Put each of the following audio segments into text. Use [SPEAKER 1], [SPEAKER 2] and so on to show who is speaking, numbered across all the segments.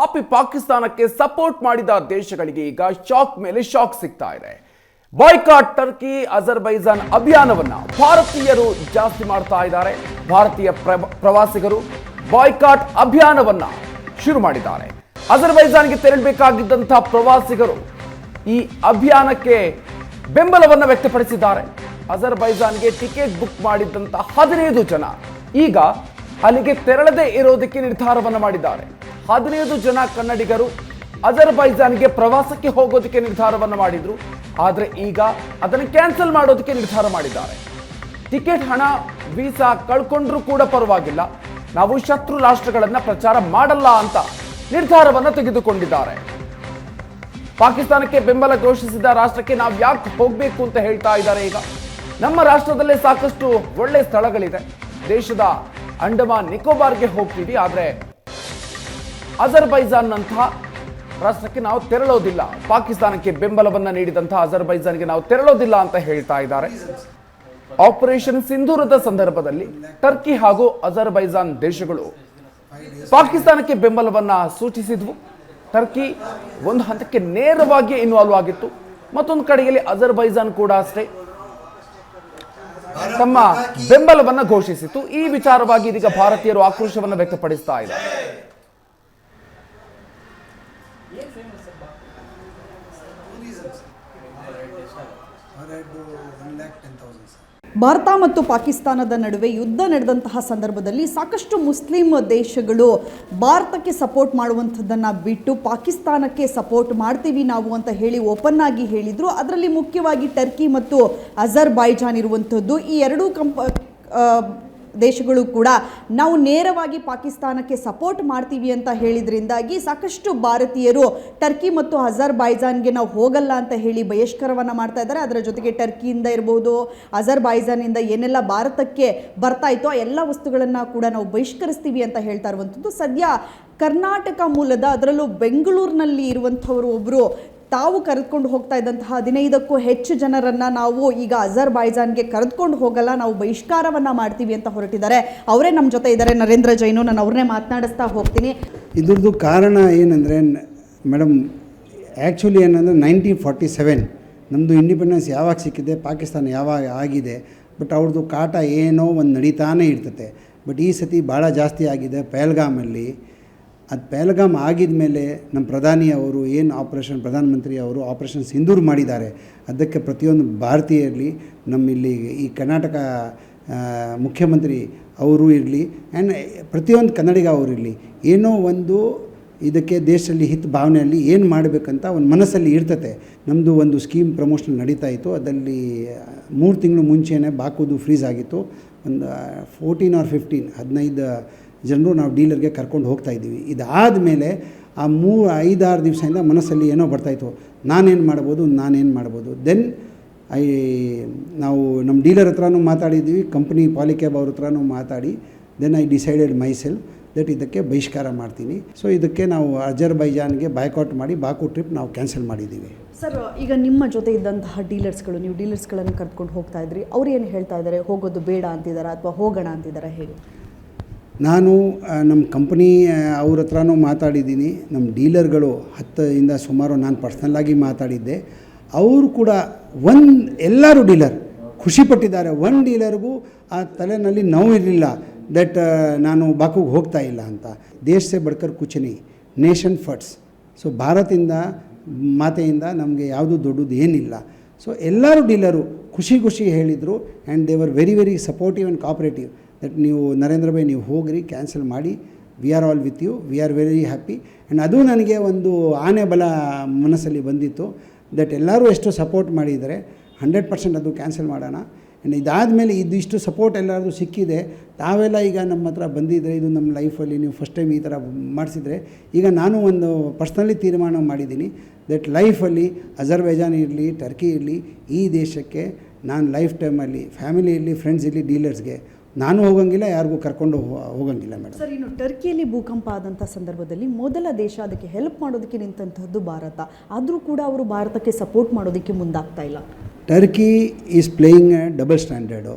[SPEAKER 1] ಪಾಪಿ ಪಾಕಿಸ್ತಾನಕ್ಕೆ ಸಪೋರ್ಟ್ ಮಾಡಿದ ದೇಶಗಳಿಗೆ ಈಗ ಶಾಕ್ ಮೇಲೆ ಶಾಕ್ ಸಿಗ್ತಾ ಇದೆ. ಬಾಯ್ಕಾಟ್ ಟರ್ಕಿ ಅಜರ್ಬೈಜಾನ್ ಅಭಿಯಾನವನ್ನ ಭಾರತೀಯರು ಜಾಸ್ತಿ ಮಾಡ್ತಾ ಇದ್ದಾರೆ. ಭಾರತೀಯ ಪ್ರ- ಪ್ರವಾಸಿಗರು ಬಾಯ್ಕಾಟ್ ಅಭಿಯಾನವನ್ನ ಶುರು ಮಾಡಿದ್ದಾರೆ. ಅಜರ್ಬೈಜಾನ್ಗೆ ತೆರಳಬೇಕಾಗಿದ್ದಂತಹ ಪ್ರವಾಸಿಗರು ಈ ಅಭಿಯಾನಕ್ಕೆ ಬೆಂಬಲವನ್ನು ವ್ಯಕ್ತಪಡಿಸಿದ್ದಾರೆ. ಅಜರ್ಬೈಜಾನ್ಗೆ ಟಿಕೆಟ್ ಬುಕ್ ಮಾಡಿದ್ದಂತಹ ಹದಿನೈದು ಜನ ಈಗ ಅಲ್ಲಿಗೆ ತೆರಳದೇ ಇರೋದಕ್ಕೆ ನಿರ್ಧಾರವನ್ನು ಮಾಡಿದ್ದಾರೆ. ಹದಿನೈದು ಜನ ಕನ್ನಡಿಗರು ಅಜರ್ಬೈಜಾನ್ಗೆ ಪ್ರವಾಸಕ್ಕೆ ಹೋಗೋದಕ್ಕೆ ನಿರ್ಧಾರವನ್ನು ಮಾಡಿದ್ರು. ಆದರೆ ಈಗ ಅದನ್ನು ಕ್ಯಾನ್ಸಲ್ ಮಾಡೋದಕ್ಕೆ ನಿರ್ಧಾರ ಮಾಡಿದ್ದಾರೆ. ಟಿಕೆಟ್, ಹಣ, ವೀಸಾ ಕಳ್ಕೊಂಡ್ರೂ ಕೂಡ ಪರವಾಗಿಲ್ಲ. ನಾವು ಶತ್ರು ರಾಷ್ಟ್ರಗಳನ್ನ ಪ್ರಚಾರ ಮಾಡಲ್ಲ ಅಂತ ನಿರ್ಧಾರವನ್ನು ತೆಗೆದುಕೊಂಡಿದ್ದಾರೆ. ಪಾಕಿಸ್ತಾನಕ್ಕೆ ಬೆಂಬಲ ಘೋಷಿಸಿದ ರಾಷ್ಟ್ರಕ್ಕೆ ನಾವು ಯಾಕೆ ಹೋಗಬೇಕು ಅಂತ ಹೇಳ್ತಾ ಇದ್ದಾರೆ ಈಗ? ನಮ್ಮ ರಾಷ್ಟ್ರದಲ್ಲೇ ಸಾಕಷ್ಟು ಒಳ್ಳೆ ಸ್ಥಳಗಳಿದೆ. ದೇಶದ ಅಂಡಮಾನ್ ನಿಕೋಬಾರ್ಗೆ ಹೋಗ್ತೀವಿ, ಆದರೆ ಅಜರ್ಬೈಜಾನ್ ಅಂತಹ ರಾಷ್ಟ್ರಕ್ಕೆ ನಾವು ತೆರಳೋದಿಲ್ಲ. ಪಾಕಿಸ್ತಾನಕ್ಕೆ ಬೆಂಬಲವನ್ನ ನೀಡಿದಂತಹ ಅಜರ್ಬೈಜಾನ್ಗೆ ನಾವು ತೆರಳೋದಿಲ್ಲ ಅಂತ ಹೇಳ್ತಾ ಇದ್ದಾರೆ. ಆಪರೇಷನ್ ಸಿಂಧೂರದ ಸಂದರ್ಭದಲ್ಲಿ ಟರ್ಕಿ ಹಾಗೂ ಅಜರ್ಬೈಜಾನ್ ದೇಶಗಳು ಪಾಕಿಸ್ತಾನಕ್ಕೆ ಬೆಂಬಲವನ್ನ ಸೂಚಿಸಿದ್ವು. ಟರ್ಕಿ ಒಂದು ಹಂತಕ್ಕೆ ನೇರವಾಗಿ ಇನ್ವಾಲ್ವ್ ಆಗಿತ್ತು. ಮತ್ತೊಂದು ಕಡೆಯಲ್ಲಿ ಅಜರ್ಬೈಜಾನ್ ಕೂಡ ಅಷ್ಟೇ ತಮ್ಮ ಬೆಂಬಲವನ್ನ ಘೋಷಿಸಿತು ಈ ವಿಚಾರವಾಗಿ ಇದೀಗ ಭಾರತೀಯರು ಆಕ್ರೋಶವನ್ನು ವ್ಯಕ್ತಪಡಿಸ್ತಾ ಇದ್ದಾರೆ.
[SPEAKER 2] ಭಾರತ ಮತ್ತು ಪಾಕಿಸ್ತಾನದ ನಡುವೆ ಯುದ್ಧ ನಡೆದಂತಹ ಸಂದರ್ಭದಲ್ಲಿ ಸಾಕಷ್ಟು ಮುಸ್ಲಿಂ ದೇಶಗಳು ಭಾರತಕ್ಕೆ ಸಪೋರ್ಟ್ ಮಾಡುವಂಥದ್ದನ್ನು ಬಿಟ್ಟು ಪಾಕಿಸ್ತಾನಕ್ಕೆ ಸಪೋರ್ಟ್ ಮಾಡ್ತೀವಿ ನಾವು ಅಂತ ಹೇಳಿ ಓಪನ್ ಆಗಿ ಹೇಳಿದರು. ಅದರಲ್ಲಿ ಮುಖ್ಯವಾಗಿ ಟರ್ಕಿ ಮತ್ತು ಅಜರ್ಬೈಜಾನ್ ಇರುವಂಥದ್ದು. ಈ ಎರಡೂ ಕಂಪ ದೇಶಗಳು ಕೂಡ ನಾವು ನೇರವಾಗಿ ಪಾಕಿಸ್ತಾನಕ್ಕೆ ಸಪೋರ್ಟ್ ಮಾಡ್ತೀವಿ ಅಂತ ಹೇಳಿದ್ರಿಂದಾಗಿ ಸಾಕಷ್ಟು ಭಾರತೀಯರು ಟರ್ಕಿ ಮತ್ತು ಅಜರ್ಬೈಜಾನ್ಗೆ ನಾವು ಹೋಗಲ್ಲ ಅಂತ ಹೇಳಿ ಬಹಿಷ್ಕಾರವನ್ನು ಮಾಡ್ತಾ ಇದ್ದಾರೆ. ಅದರ ಜೊತೆಗೆ ಟರ್ಕಿಯಿಂದ ಇರ್ಬೋದು ಬಾಯ್ಜಾನಿಂದ ಏನೆಲ್ಲ ಭಾರತಕ್ಕೆ ಬರ್ತಾ ಇತ್ತು ಆ ಎಲ್ಲ ವಸ್ತುಗಳನ್ನು ಕೂಡ ನಾವು ಬಹಿಷ್ಕರಿಸ್ತೀವಿ ಅಂತ ಹೇಳ್ತಾ ಇರುವಂಥದ್ದು. ಸದ್ಯ ಕರ್ನಾಟಕ ಮೂಲದ ಅದರಲ್ಲೂ ಬೆಂಗಳೂರಿನಲ್ಲಿ ಇರುವಂಥವರು ಒಬ್ಬರು ತಾವು ಕರೆದುಕೊಂಡು ಹೋಗ್ತಾ ಇದ್ದಂತಹ ಹದಿನೈದಕ್ಕೂ ಹೆಚ್ಚು ಜನರನ್ನು ನಾವು ಈಗ ಅಜರ್ಬೈಜಾನ್ಗೆ ಕರೆದುಕೊಂಡು ಹೋಗಲ್ಲ, ನಾವು ಬಹಿಷ್ಕಾರವನ್ನು ಮಾಡ್ತೀವಿ ಅಂತ ಹೊರಟಿದ್ದಾರೆ. ಅವರೇ ನಮ್ಮ ಜೊತೆ ಇದ್ದಾರೆ. ನರೇಂದ್ರ ಜೈನು, ನಾನು ಅವ್ರನ್ನೇ ಮಾತನಾಡಿಸ್ತಾ ಹೋಗ್ತೀನಿ.
[SPEAKER 3] ಇದ್ರದ್ದು ಕಾರಣ ಏನಂದರೆ, ಮೇಡಮ್ ಆ್ಯಕ್ಚುಲಿ ಏನಂದರೆ ನೈನ್ಟೀನ್ ಫಾರ್ಟಿ ಸೆವೆನ್ ನಮ್ಮದು ಇಂಡಿಪೆಂಡೆನ್ಸ್ ಯಾವಾಗ ಸಿಕ್ಕಿದೆ, ಪಾಕಿಸ್ತಾನ ಯಾವಾಗ ಆಗಿದೆ ಬಟ್ ಅವ್ರದ್ದು ಕಾಟ ಏನೋ ಒಂದು ನಡೀತಾನೇ ಇರ್ತದೆ. ಬಟ್ ಈ ಸತಿ ಭಾಳ ಜಾಸ್ತಿ ಆಗಿದೆ, ಪಹಲ್ಗಾಮಲ್ಲಿ. ಅದು ಪಹಲ್ಗಾಮ್ ಆಗಿದ ಮೇಲೆ ನಮ್ಮ ಪ್ರಧಾನಿ ಅವರು ಏನು ಆಪ್ರೇಷನ್ ಪ್ರಧಾನಮಂತ್ರಿ ಅವರು ಆಪರೇಷನ್ ಸಿಂಧೂರ್ ಮಾಡಿದ್ದಾರೆ, ಅದಕ್ಕೆ ಪ್ರತಿಯೊಂದು ಭಾರತೀಯರಲ್ಲಿ ನಮ್ಮಿಲ್ಲಿ ಈ ಕರ್ನಾಟಕ ಮುಖ್ಯಮಂತ್ರಿ ಅವರು ಇರಲಿ ಆ್ಯಂಡ್ ಪ್ರತಿಯೊಂದು ಕನ್ನಡಿಗ ಅವರು ಇರಲಿ, ಏನೋ ಒಂದು ಇದಕ್ಕೆ ದೇಶದಲ್ಲಿ ಹಿತ ಭಾವನೆಯಲ್ಲಿ ಏನು ಮಾಡಬೇಕಂತ ಒಂದು ಮನಸ್ಸಲ್ಲಿ ಇರ್ತತೆ. ನಮ್ಮದು ಒಂದು ಸ್ಕೀಮ್ ಪ್ರಮೋಷನ್ ನಡೀತಾ ಇತ್ತು ಅದರಲ್ಲಿ ಮೂರು ತಿಂಗಳು ಮುಂಚೆನೇ ಬಾಕುದು ಫ್ರೀಸ್ ಆಗಿತ್ತು, ಒಂದು ಫೋರ್ಟೀನ್ ಆರ್ ಫಿಫ್ಟೀನ್ ಹದಿನೈದು ಜನರು ನಾವು ಡೀಲರ್ಗೆ ಕರ್ಕೊಂಡು ಹೋಗ್ತಾ ಇದ್ದೀವಿ. ಇದಾದ ಮೇಲೆ ಆ ಮೂ, ಐದಾರು ದಿವಸದಿಂದ ಮನಸ್ಸಲ್ಲಿ ಏನೋ ಬರ್ತಾಯಿತ್ತು ನಾನೇನು ಮಾಡ್ಬೋದು ನಾನೇನು ಮಾಡ್ಬೋದು. ದೆನ್ ಐ, ನಾವು ನಮ್ಮ ಡೀಲರ್ ಹತ್ರನೂ ಮಾತಾಡಿದ್ದೀವಿ, ಕಂಪ್ನಿ ಪಾಲಿಕ್ಯಾಬ್ ಅವ್ರ ಹತ್ರನೂ ಮಾತಾಡಿ then I decided myself that ಇದಕ್ಕೆ ಬಹಿಷ್ಕಾರ ಮಾಡ್ತೀನಿ. ಸೊ ಇದಕ್ಕೆ ನಾವು ಅಜರ್ಬೈಜಾನ್ಗೆ ಬಾಯ್ಕಾಟ್ ಮಾಡಿ, ಬಾಕು ಟ್ರಿಪ್ ನಾವು ಕ್ಯಾನ್ಸಲ್ ಮಾಡಿದ್ದೀವಿ.
[SPEAKER 2] ಸರ್ ಈಗ ನಿಮ್ಮ ಜೊತೆ ಇದ್ದಂತಹ ಡೀಲರ್ಸ್ಗಳು, ನೀವು ಡೀಲರ್ಸ್ಗಳನ್ನು ಕರ್ಕೊಂಡು ಹೋಗ್ತಾ ಇದ್ರಿ. ಅವ್ರು ಏನು ಹೇಳ್ತಾ ಇದ್ದಾರೆ? ಹೋಗೋದು ಬೇಡ ಅಂತಿದ್ದಾರೆ ಅಥವಾ ಹೋಗೋಣ ಅಂತಿದ್ದಾರೆ ಹೇಗೆ?
[SPEAKER 3] ನಾನು ನಮ್ಮ ಕಂಪ್ನಿ ಅವ್ರ ಹತ್ರನೂ ಮಾತಾಡಿದ್ದೀನಿ. ನಮ್ಮ ಡೀಲರ್ಗಳು ಹತ್ತರಿಂದ ಸುಮಾರು ನಾನು ಪರ್ಸ್ನಲ್ಲಾಗಿ ಮಾತಾಡಿದ್ದೆ. ಅವರು ಕೂಡ ಒಂದು, ಎಲ್ಲರೂ ಡೀಲರ್ ಖುಷಿಪಟ್ಟಿದ್ದಾರೆ ಒಂದು ಡೀಲರ್ಗೂ ಆ ತಲೆನಲ್ಲಿ ನೋವು ಇರಲಿಲ್ಲ ದಟ್ ನಾನು ಬಾಕುಗೆ ಹೋಗ್ತಾ ಇಲ್ಲ ಅಂತ. ದೇಶ ಸೇ ಬಡ್ಕರ್ ಕುಚನಿ, ನೇಷನ್ ಫಟ್ಸ್. ಸೊ ಭಾರತದಿಂದ ಮಾತೆಯಿಂದ ನಮಗೆ ಯಾವುದು ದೊಡ್ಡದು ಏನಿಲ್ಲ. ಸೊ, ಎಲ್ಲರೂ ಡೀಲರು ಖುಷಿ ಖುಷಿ ಹೇಳಿದರು and they were very very supportive and cooperative that ನೀವು ನರೇಂದ್ರ ಭಾಯ್ ನೀವು ಹೋಗ್ರಿ ಕ್ಯಾನ್ಸಲ್ ಮಾಡಿ we are all with you we are very happy and ಅದು ನನಗೆ ಒಂದು ಆನೆ ಬಲ ಮನಸ್ಸಲ್ಲಿ ಬಂದಿತ್ತು ದಟ್ ಎಲ್ಲರೂ ಎಷ್ಟು ಸಪೋರ್ಟ್ ಮಾಡಿದರೆ ಹಂಡ್ರೆಡ್ ಪರ್ಸೆಂಟ್ ಅದು ಕ್ಯಾನ್ಸಲ್ ಮಾಡೋಣ. ಆ್ಯಂಡ್ ಇದಾದಮೇಲೆ ಇದಿಷ್ಟು ಸಪೋರ್ಟ್ ಎಲ್ಲರದು ಸಿಕ್ಕಿದೆ, ತಾವೆಲ್ಲ ಈಗ ನಮ್ಮ ಹತ್ರ ಬಂದಿದ್ದರೆ ಇದು ನಮ್ಮ ಲೈಫಲ್ಲಿ ನೀವು ಫಸ್ಟ್ ಟೈಮ್ ಈ ಥರ ಮಾಡಿಸಿದರೆ, ಈಗ ನಾನು ಒಂದು ಪರ್ಸ್ನಲಿ ತೀರ್ಮಾನ ಮಾಡಿದ್ದೀನಿ ದಟ್ ಲೈಫಲ್ಲಿ ಅಜರ್ಬೈಜಾನ್ ಇರಲಿ ಟರ್ಕಿ ಇರಲಿ, ಈ ದೇಶಕ್ಕೆ ನಾನು ಲೈಫ್ ಟೈಮಲ್ಲಿ ಫ್ಯಾಮಿಲಿ ಇರಲಿ ಫ್ರೆಂಡ್ಸ್ ಇರಲಿ ಡೀಲರ್ಸ್ಗೆ ನಾನು ಹೋಗಂಗಿಲ್ಲ ಯಾರಿಗೂ ಕರ್ಕೊಂಡು ಹೋಗಂಗಿಲ್ಲ ಮೇಡಮ್.
[SPEAKER 2] ಸರ್ ಇನ್ನು ಟರ್ಕಿಯಲ್ಲಿ ಭೂಕಂಪ ಆದಂಥ ಸಂದರ್ಭದಲ್ಲಿ ಮೊದಲ ದೇಶ ಅದಕ್ಕೆ ಹೆಲ್ಪ್ ಮಾಡೋದಕ್ಕೆ ನಿಂತಂತಹದ್ದು ಭಾರತ. ಆದರೂ ಕೂಡ ಅವರು ಭಾರತಕ್ಕೆ ಸಪೋರ್ಟ್ ಮಾಡೋದಕ್ಕೆ ಮುಂದಾಗ್ತಾ ಇಲ್ಲ.
[SPEAKER 3] Turkey is playing double standard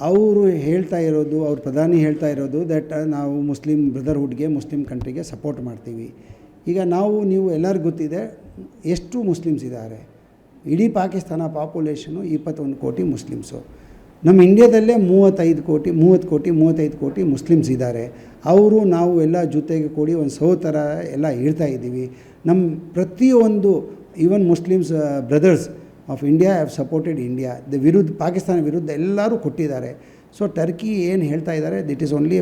[SPEAKER 3] ಅವರು ಹೇಳ್ತಾ ಇರೋದು ಅವ್ರ ಪ್ರಧಾನಿ ಹೇಳ್ತಾ ಇರೋದು ದಟ್ ನಾವು ಮುಸ್ಲಿಂ ಬ್ರದರ್ಹುಡ್ಗೆ ಮುಸ್ಲಿಂ ಕಂಟ್ರಿಗೆ ಸಪೋರ್ಟ್ ಮಾಡ್ತೀವಿ. ಈಗ ನಾವು ನೀವು ಎಲ್ಲರಿಗೂ ಗೊತ್ತಿದೆ ಎಷ್ಟು ಮುಸ್ಲಿಮ್ಸ್ ಇದ್ದಾರೆ? ಇಡೀ ಪಾಕಿಸ್ತಾನ ಪಾಪ್ಯುಲೇಷನು ಇಪ್ಪತ್ತೊಂದು ಕೋಟಿ ಮುಸ್ಲಿಮ್ಸು ನಮ್ಮ ಇಂಡ್ಯಾದಲ್ಲೇ ಮೂವತ್ತೈದು ಕೋಟಿ, ಮೂವತ್ತು ಕೋಟಿ, ಮೂವತ್ತೈದು ಕೋಟಿ ಮುಸ್ಲಿಮ್ಸ್ ಇದ್ದಾರೆ. ಅವರು ನಾವು ಎಲ್ಲ ಜೊತೆಗೆ ಕೂಡಿ ಒಂದು ಸಹೋದರ ಎಲ್ಲ ಇರ್ತಾ ಇದ್ದೀವಿ. ನಮ್ಮ ಪ್ರತಿಯೊಂದು even Muslims brothers of India have supported India the ವಿರುದ್ಧ, ಪಾಕಿಸ್ತಾನ ವಿರುದ್ಧ ಎಲ್ಲರೂ ಕೊಟ್ಟಿದ್ದಾರೆ. ಸೊ ಟರ್ಕಿ ಏನು ಹೇಳ್ತಾ ಇದ್ದಾರೆ? This is only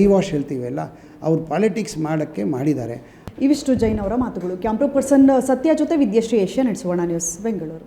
[SPEAKER 3] I wash ಹೇಳ್ತೀವಲ್ಲ ಅವ್ರು ಪಾಲಿಟಿಕ್ಸ್ ಮಾಡೋಕ್ಕೆ ಮಾಡಿದ್ದಾರೆ.
[SPEAKER 2] ಇವಿಷ್ಟು ಜೈನ್ ಅವರ ಮಾತುಗಳು. ಕ್ಯಾಮ್ರಾ ಪರ್ಸನ್ ಸತ್ಯ ಜೊತೆ ವಿದ್ಯಾಶ್ರೀ ಏಷ್ಯಾ ನಡೆಸುವಣ news Bengaluru.